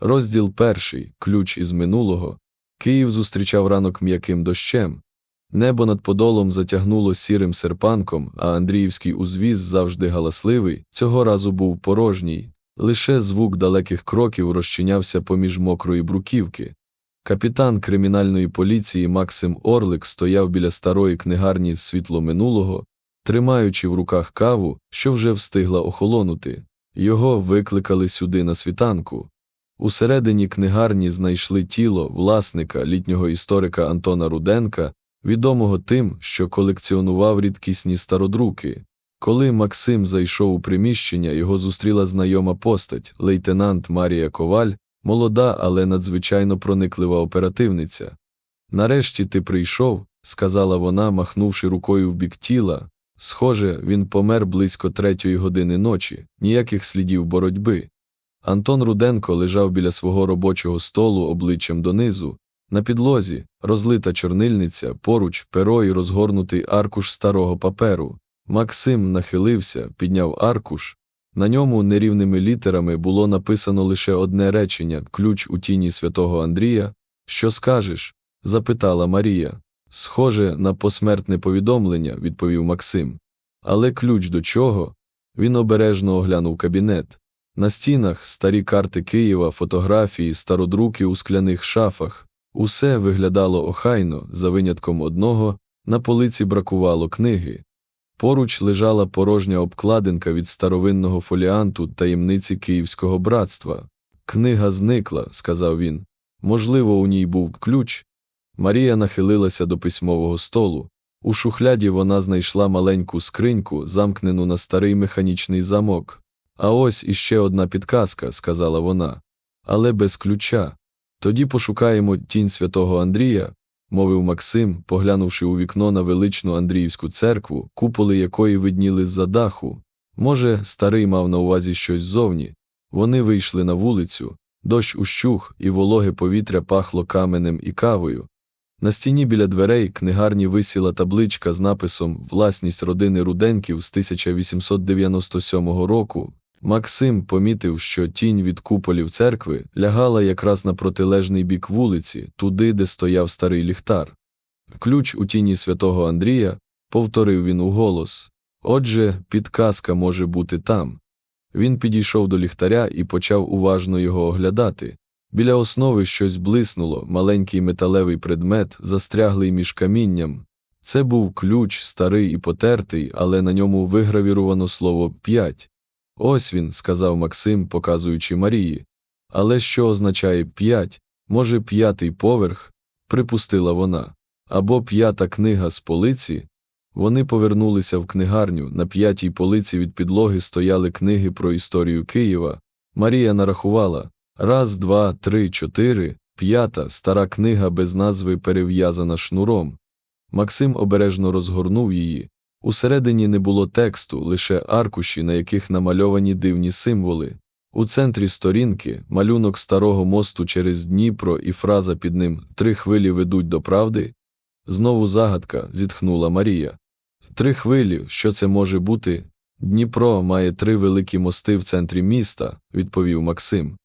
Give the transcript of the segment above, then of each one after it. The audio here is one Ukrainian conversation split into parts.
Розділ перший ключ із минулого. Київ зустрічав ранок м'яким дощем. Небо над подолом затягнуло сірим серпанком, а Андріївський узвіз завжди галасливий, цього разу був порожній. Лише звук далеких кроків розчинявся поміж мокрої бруківки. Капітан кримінальної поліції Максим Орлик стояв біля старої книгарні світло минулого, тримаючи в руках каву, що вже встигла охолонути. Його викликали сюди на світанку. Усередині книгарні знайшли тіло власника літнього історика Антона Руденка, відомого тим, що колекціонував рідкісні стародруки. Коли Максим зайшов у приміщення, його зустріла знайома постать, лейтенант Марія Коваль, молода, але надзвичайно прониклива оперативниця. Нарешті ти прийшов, сказала вона, махнувши рукою в бік тіла. Схоже, він помер близько третьої години ночі, ніяких слідів боротьби. Антон Руденко лежав біля свого робочого столу обличчям донизу, на підлозі, розлита чорнильниця, поруч перо і розгорнутий аркуш старого паперу. Максим нахилився, підняв аркуш. На ньому нерівними літерами було написано лише одне речення ключ у тіні святого Андрія. Що скажеш? запитала Марія. Схоже на посмертне повідомлення, відповів Максим. Але ключ до чого? Він обережно оглянув кабінет. На стінах старі карти Києва, фотографії, стародруки у скляних шафах. Усе виглядало охайно, за винятком одного, на полиці бракувало книги. Поруч лежала порожня обкладинка від старовинного фоліанту таємниці Київського братства. Книга зникла, сказав він. Можливо, у ній був ключ. Марія нахилилася до письмового столу. У шухляді вона знайшла маленьку скриньку, замкнену на старий механічний замок. А ось іще одна підказка, сказала вона, але без ключа. Тоді пошукаємо тінь святого Андрія, мовив Максим, поглянувши у вікно на величну Андріївську церкву, куполи якої видніли з-за даху. Може, старий мав на увазі щось ззовні. Вони вийшли на вулицю, дощ ущух, і вологе повітря пахло каменем і кавою. На стіні біля дверей книгарні висіла табличка з написом Власність родини Руденків з 1897 року. Максим помітив, що тінь від куполів церкви лягала якраз на протилежний бік вулиці, туди, де стояв старий ліхтар. Ключ у тіні святого Андрія, повторив він уголос. Отже, підказка може бути там. Він підійшов до ліхтаря і почав уважно його оглядати. Біля основи щось блиснуло, маленький металевий предмет, застряглий між камінням. Це був ключ, старий і потертий, але на ньому вигравіровано слово п'ять. Ось він, сказав Максим, показуючи Марії. Але що означає п'ять? Може, п'ятий поверх? припустила вона. Або п'ята книга з полиці. Вони повернулися в книгарню. На п'ятій полиці від підлоги стояли книги про історію Києва. Марія нарахувала раз, два, три, чотири, п'ята, стара книга без назви перев'язана шнуром. Максим обережно розгорнув її. Усередині не було тексту, лише аркуші, на яких намальовані дивні символи. У центрі сторінки малюнок старого мосту через Дніпро і фраза під ним Три хвилі ведуть до правди. Знову загадка, зітхнула Марія. Три хвилі, що це може бути? Дніпро має три великі мости в центрі міста, відповів Максим.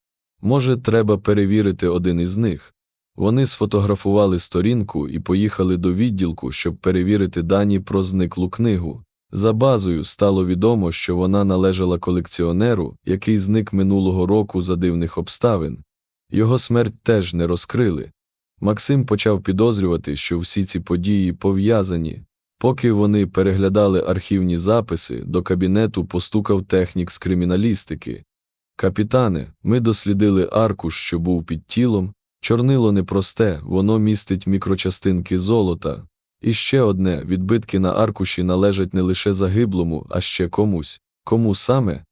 Може, треба перевірити один із них. Вони сфотографували сторінку і поїхали до відділку, щоб перевірити дані про зниклу книгу. За базою стало відомо, що вона належала колекціонеру, який зник минулого року за дивних обставин. Його смерть теж не розкрили. Максим почав підозрювати, що всі ці події пов'язані. Поки вони переглядали архівні записи, до кабінету постукав технік з криміналістики. Капітане, ми дослідили аркуш, що був під тілом. Чорнило непросте, воно містить мікрочастинки золота. І ще одне відбитки на аркуші належать не лише загиблому, а ще комусь. Кому саме?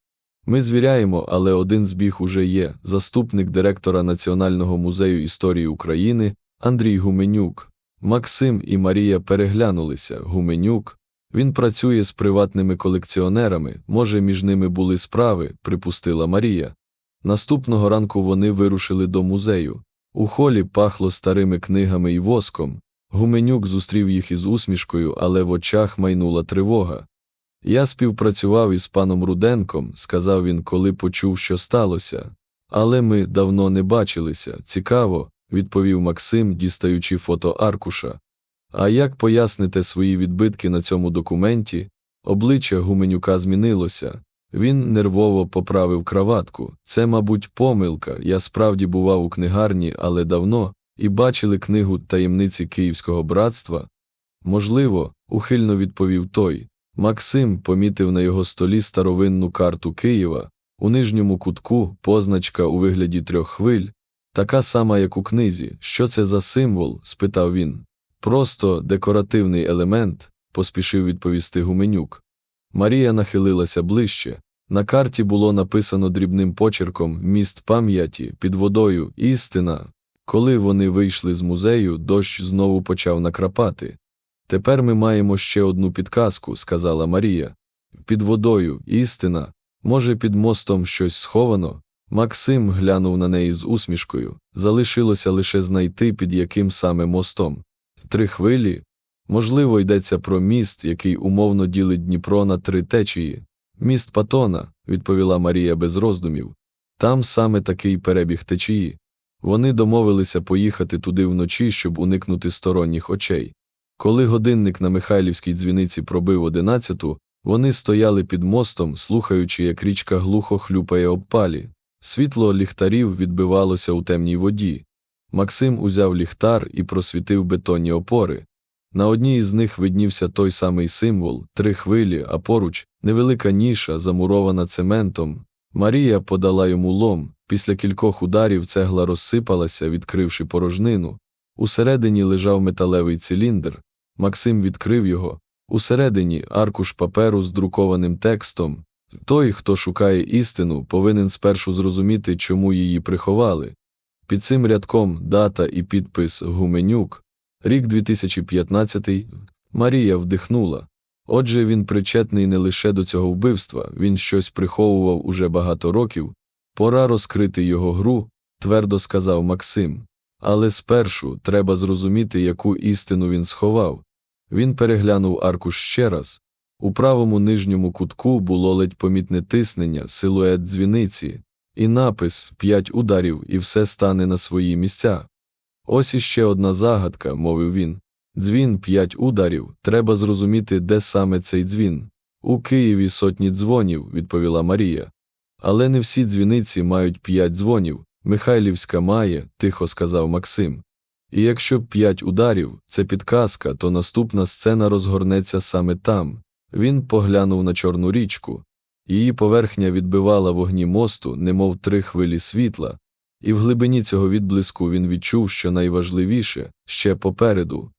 Ми звіряємо, але один збіг уже є заступник директора Національного музею історії України Андрій Гуменюк. Максим і Марія переглянулися. Гуменюк. Він працює з приватними колекціонерами, може, між ними були справи, припустила Марія. Наступного ранку вони вирушили до музею. У холі пахло старими книгами і воском. Гуменюк зустрів їх із усмішкою, але в очах майнула тривога. Я співпрацював із паном Руденком, сказав він, коли почув, що сталося. Але ми давно не бачилися. Цікаво, відповів Максим, дістаючи фото аркуша. А як поясните свої відбитки на цьому документі? Обличчя Гуменюка змінилося. Він нервово поправив краватку. Це, мабуть, помилка. Я справді бував у книгарні, але давно, і бачили книгу таємниці Київського братства. Можливо, ухильно відповів той. Максим помітив на його столі старовинну карту Києва, у нижньому кутку позначка у вигляді трьох хвиль, така сама, як у книзі. Що це за символ? спитав він. Просто декоративний елемент, поспішив відповісти Гуменюк. Марія нахилилася ближче. На карті було написано дрібним почерком міст пам'яті під водою істина. Коли вони вийшли з музею, дощ знову почав накрапати. Тепер ми маємо ще одну підказку, сказала Марія. Під водою істина. Може, під мостом щось сховано? Максим глянув на неї з усмішкою. Залишилося лише знайти, під яким саме мостом. Три хвилі. Можливо, йдеться про міст, який умовно ділить Дніпро на три течії. Міст Патона, відповіла Марія без роздумів. Там саме такий перебіг течії. Вони домовилися поїхати туди вночі, щоб уникнути сторонніх очей. Коли годинник на Михайлівській дзвіниці пробив одинадцяту, вони стояли під мостом, слухаючи, як річка глухо хлюпає об палі. Світло ліхтарів відбивалося у темній воді. Максим узяв ліхтар і просвітив бетонні опори. На одній із них виднівся той самий символ три хвилі, а поруч невелика ніша, замурована цементом. Марія подала йому лом. Після кількох ударів цегла розсипалася, відкривши порожнину. Усередині лежав металевий циліндр. Максим відкрив його. Усередині аркуш паперу з друкованим текстом. Той, хто шукає істину, повинен спершу зрозуміти, чому її приховали. Під цим рядком дата і підпис Гуменюк. Рік 2015 Марія вдихнула. Отже, він причетний не лише до цього вбивства, він щось приховував уже багато років. Пора розкрити його гру, твердо сказав Максим. Але спершу треба зрозуміти, яку істину він сховав. Він переглянув аркуш ще раз. У правому нижньому кутку було ледь помітне тиснення, силует дзвіниці, і напис п'ять ударів, і все стане на свої місця. Ось іще одна загадка, мовив він. Дзвін п'ять ударів, треба зрозуміти, де саме цей дзвін. У Києві сотні дзвонів, відповіла Марія. Але не всі дзвіниці мають п'ять дзвонів. Михайлівська має, тихо сказав Максим. І якщо п'ять ударів це підказка, то наступна сцена розгорнеться саме там. Він поглянув на Чорну річку. Її поверхня відбивала вогні мосту, немов три хвилі світла, і в глибині цього відблиску він відчув, що найважливіше ще попереду